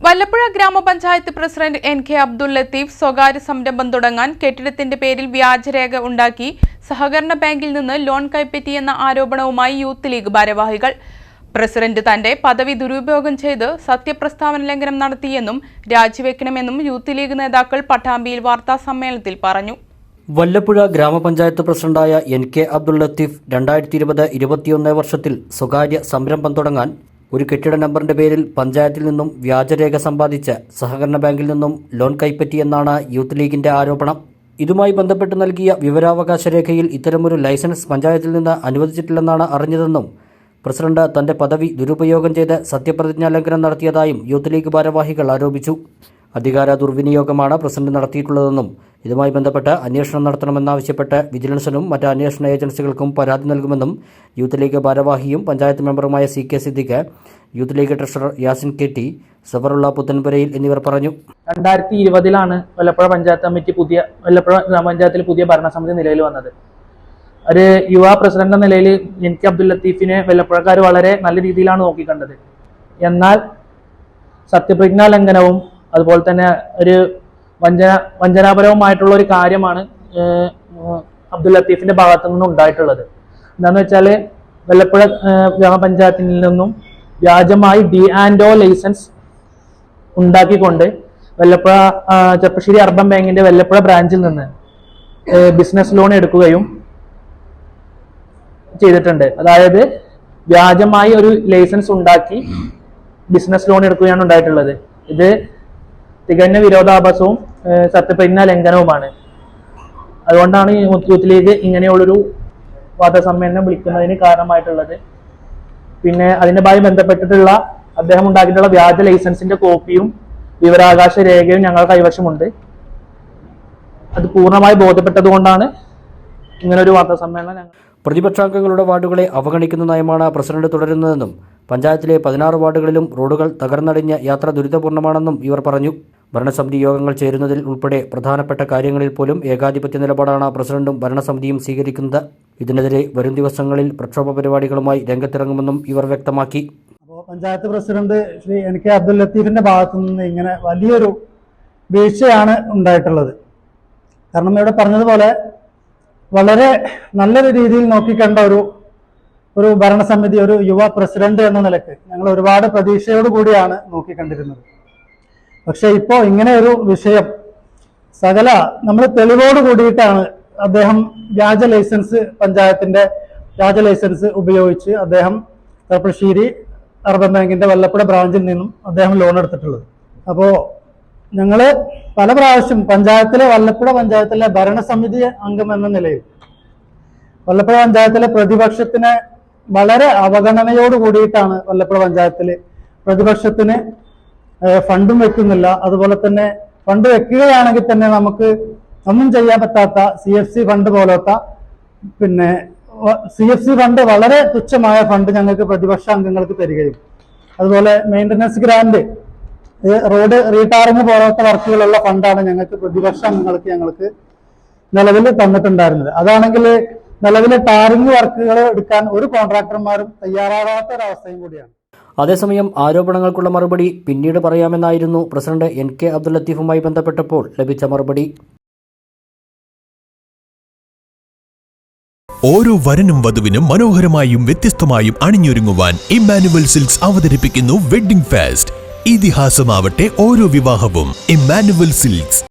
വല്ലപ്പുഴ ഗ്രാമപഞ്ചായത്ത് president N K Abdul Latheef സ്വകാര്യ സംരംഭം തുടങ്ങാൻ കെട്ടിടത്തിന്റെ പേരിൽ വ്യാജരേഖ ഉണ്ടാക്കി സഹകരണ ബാങ്കിൽ നിന്ന് ലോൺ കൈപ്പറ്റിയെന്ന ആരോപണവുമായി യൂത്ത് ലീഗ് ഭാരവാഹികൾ. പ്രസിഡന്റ് തന്റെ പദവി ദുരുപയോഗം ചെയ്ത് സത്യപ്രസ്താവന ലംഘനം നടത്തിയെന്നും രാജിവെക്കണമെന്നും യൂത്ത് ലീഗ് നേതാക്കൾ പട്ടാമ്പിയിൽ വാർത്താ സമ്മേളനത്തിൽ പറഞ്ഞു. വല്ലപ്പുഴ ഗ്രാമപഞ്ചായത്ത് പ്രസിഡന്റായ എൻ കെ അബ്ദുൾ ലത്തീഫ് രണ്ടായിരത്തി ഇരുപത് ഇരുപത്തിയൊന്ന് വർഷത്തിൽ സ്വകാര്യ സംരംഭം തുടങ്ങാൻ ഒരു കെട്ടിട നമ്പറിന്റെ പേരിൽ പഞ്ചായത്തിൽ നിന്നും വ്യാജരേഖ സമ്പാദിച്ച് സഹകരണ ബാങ്കിൽ നിന്നും ലോൺ കൈപ്പറ്റിയെന്നാണ് യൂത്ത് ലീഗിന്റെ ആരോപണം. ഇതുമായി ബന്ധപ്പെട്ട് നൽകിയ വിവരാവകാശ രേഖയിൽ ഇത്തരമൊരു ലൈസൻസ് പഞ്ചായത്തിൽ നിന്ന് അനുവദിച്ചിട്ടില്ലെന്നാണ് അറിഞ്ഞതെന്നും പ്രസിഡന്റ് തന്റെ പദവി ദുരുപയോഗം ചെയ്ത് സത്യപ്രതിജ്ഞാ ലംഘനം നടത്തിയതായും യൂത്ത് ലീഗ് ഭാരവാഹികൾ ആരോപിച്ചു. അധികാര ദുർവിനിയോഗമാണ് പ്രസിഡന്റ് നടത്തിയിട്ടുള്ളതെന്നും ഇതുമായി ബന്ധപ്പെട്ട് അന്വേഷണം നടത്തണമെന്നാവശ്യപ്പെട്ട് വിജിലൻസിനും മറ്റ് അന്വേഷണ ഏജൻസികൾക്കും പരാതി നൽകുമെന്നും യൂത്ത് ലീഗ് ഭാരവാഹിയും panchayat മെമ്പറുമായ C K Siddique youth league treasurer Yasin K T Safarulla Puthanpurayil എന്നിവർ പറഞ്ഞു. രണ്ടായിരത്തി ഇരുപതിലാണ് വല്ലപ്പുഴ പഞ്ചായത്ത് കമ്മിറ്റി പുതിയ വല്ലപ്പുഴ ഗ്രാമപഞ്ചായത്തിൽ പുതിയ ഭരണസമിതി നിലയിൽ വന്നത്. ഒരു യുവ പ്രസിഡന്റ് നിലയിൽ എൻ കെ അബ്ദുൽ ലത്തീഫിനെ വല്ലപ്പുഴക്കാർ വളരെ നല്ല രീതിയിലാണ് നോക്കിക്കണ്ടത്. എന്നാൽ സത്യപ്രതിജ്ഞാ ലംഘനവും അതുപോലെ തന്നെ ഒരു വഞ്ചന വഞ്ചനാപരവുമായിട്ടുള്ള ഒരു കാര്യമാണ് അബ്ദുൽ ലത്തീഫിന്റെ ഭാഗത്തു നിന്നും ഉണ്ടായിട്ടുള്ളത്. എന്താന്ന് വെച്ചാൽ വല്ലപ്പുഴ ഗ്രാമപഞ്ചായത്തിൽ നിന്നും വ്യാജമായി ഡി ആൻഡ് ഓ ലൈസൻസ് ഉണ്ടാക്കിക്കൊണ്ട് വല്ലപ്പുഴ ചെപ്പശ്ശേരി അർബൻ ബാങ്കിന്റെ വല്ലപ്പുഴ ബ്രാഞ്ചിൽ നിന്ന് ബിസിനസ് ലോൺ എടുക്കുകയും ചെയ്തിട്ടുണ്ട്. അതായത് വ്യാജമായി ഒരു ലൈസൻസ് ഉണ്ടാക്കി ബിസിനസ് ലോൺ എടുക്കുകയാണ് ഉണ്ടായിട്ടുള്ളത്. ഇത് തികഞ്ഞ വിരോധാഭാസവും സത്യപ്രതിജ്ഞാ ലംഘനവുമാണ്. അതുകൊണ്ടാണ് മുത്തൂത്ത് ലീഗ് ഇങ്ങനെയുള്ളൊരു വാദസമ്മേളനം വിളിക്കുന്നതിന് കാരണമായിട്ടുള്ളത്. പിന്നെ അതിനുമായി ബന്ധപ്പെട്ടിട്ടുള്ള അദ്ദേഹം ഉണ്ടാക്കിയിട്ടുള്ള വ്യാജ ലൈസൻസിന്റെ കോപ്പിയും വിവരാകാശ രേഖയും ഞങ്ങൾ കൈവശമുണ്ട്. അത് പൂർണമായി ബോധ്യപ്പെട്ടതുകൊണ്ടാണ് ഇങ്ങനൊരു വാർത്താസമ്മേളനം വാർത്താ സമ്മേളനം ഞങ്ങൾ പ്രതിപക്ഷാംഗങ്ങളുടെ വാർഡുകളെ അവഗണിക്കുന്ന നയമാണ് പ്രസിഡന്റ് തുടരുന്നതെന്നും പഞ്ചായത്തിലെ പതിനാറ് വാർഡുകളിലും റോഡുകൾ തകർന്നടിഞ്ഞ യാത്ര ദുരിതപൂർണമാണെന്നും ഇവർ പറഞ്ഞു. ഭരണസമിതി യോഗങ്ങൾ ചേരുന്നതിൽ ഉൾപ്പെടെ പ്രധാനപ്പെട്ട കാര്യങ്ങളിൽ പോലും ഏകാധിപത്യ നിലപാടാണ് പ്രസിഡന്റും ഭരണസമിതിയും സ്വീകരിക്കുന്നത്. ഇതിനെതിരെ വരും ദിവസങ്ങളിൽ പ്രക്ഷോഭ പരിപാടികളുമായി രംഗത്തിറങ്ങുമെന്നും ഇവർ വ്യക്തമാക്കി. അപ്പോൾ panchayat president Shri N K Abdul ലത്തീഫിന്റെ ഭാഗത്തു നിന്ന് ഇങ്ങനെ വലിയൊരു വീഴ്ചയാണ് ഉണ്ടായിട്ടുള്ളത്. കാരണം ഇവിടെ പറഞ്ഞതുപോലെ വളരെ നല്ലൊരു രീതിയിൽ നോക്കിക്കണ്ട ഒരു ഒരു ഭരണസമിതി ഒരു യുവ പ്രസിഡന്റ് എന്ന നിലയ്ക്ക് ഞങ്ങൾ ഒരുപാട് പ്രതീക്ഷയോട് കൂടിയാണ് നോക്കിക്കണ്ടിരുന്നത് പക്ഷെ ഇപ്പോ ഇങ്ങനെ ഒരു വിഷയം സകല നമ്മൾ തെളിവോട് കൂടിയിട്ടാണ് അദ്ദേഹം വ്യാജ ലൈസൻസ് പഞ്ചായത്തിന്റെ വ്യാജ ലൈസൻസ് ഉപയോഗിച്ച് അദ്ദേഹം ചെർപ്പശ്ശേരി അർബൻ ബാങ്കിന്റെ വല്ലപ്പുഴ ബ്രാഞ്ചിൽ നിന്നും അദ്ദേഹം ലോൺ എടുത്തിട്ടുള്ളത്. അപ്പോൾ ഞങ്ങൾ പല പ്രാവശ്യം പഞ്ചായത്തിലെ വല്ലപ്പുഴ പഞ്ചായത്തിലെ ഭരണസമിതി അംഗം എന്ന നിലയിൽ വല്ലപ്പുഴ പഞ്ചായത്തിലെ പ്രതിപക്ഷത്തിന് വളരെ അവഗണനയോട് കൂടിയിട്ടാണ് വല്ലപ്പുഴ പഞ്ചായത്തിൽ പ്രതിപക്ഷത്തിന് ഫണ്ടും വെക്കുന്നില്ല. അതുപോലെ തന്നെ ഫണ്ട് വെക്കുകയാണെങ്കിൽ തന്നെ നമുക്ക് ഒന്നും ചെയ്യാൻ പറ്റാത്ത സി എഫ് സി ഫണ്ട് പോലത്തെ പിന്നെ സി എഫ് സി ഫണ്ട് വളരെ തുച്ഛമായ ഫണ്ട് ഞങ്ങൾക്ക് പ്രതിപക്ഷ അംഗങ്ങൾക്ക് തരികയും. അതുപോലെ മെയിന്റനൻസ് ഈ റോഡ് റീടാറിങ് പോലത്തെ വർക്കുകളുള്ള ഫണ്ടാണ് ഞങ്ങൾക്ക് പ്രതിപക്ഷ അംഗങ്ങൾക്ക് ഞങ്ങൾക്ക് നിലവിൽ തന്നിട്ടുണ്ടായിരുന്നത്. അതാണെങ്കിൽ നിലവിലെ ടാറിങ് വർക്കുകൾ എടുക്കാൻ ഒരു കോൺട്രാക്ടർമാരും തയ്യാറാകാത്ത ഒരവസ്ഥയും കൂടിയാണ്. അതേസമയം ആരോപണങ്ങൾക്കുള്ള മറുപടി പിന്നീട് പറയാമെന്നായിരുന്നു പ്രസിഡന്റ് എൻ കെ അബ്ദുൽ ലത്തീഫുമായി ബന്ധപ്പെട്ടപ്പോൾ ലഭിച്ച മറുപടി. ഓരോ വരനും വധുവിനും മനോഹരമായും വ്യത്യസ്തമായും അണിഞ്ഞൊരുങ്ങുവാൻ ഇമ്മാനുവൽ സിൽക്സ് അവതരിപ്പിക്കുന്നു വെഡ്ഡിംഗ് ഫെസ്റ്റ്. ഇതിഹാസമാവട്ടെ ഓരോ വിവാഹവും. ഇമ്മാനുവൽ സിൽക്സ്.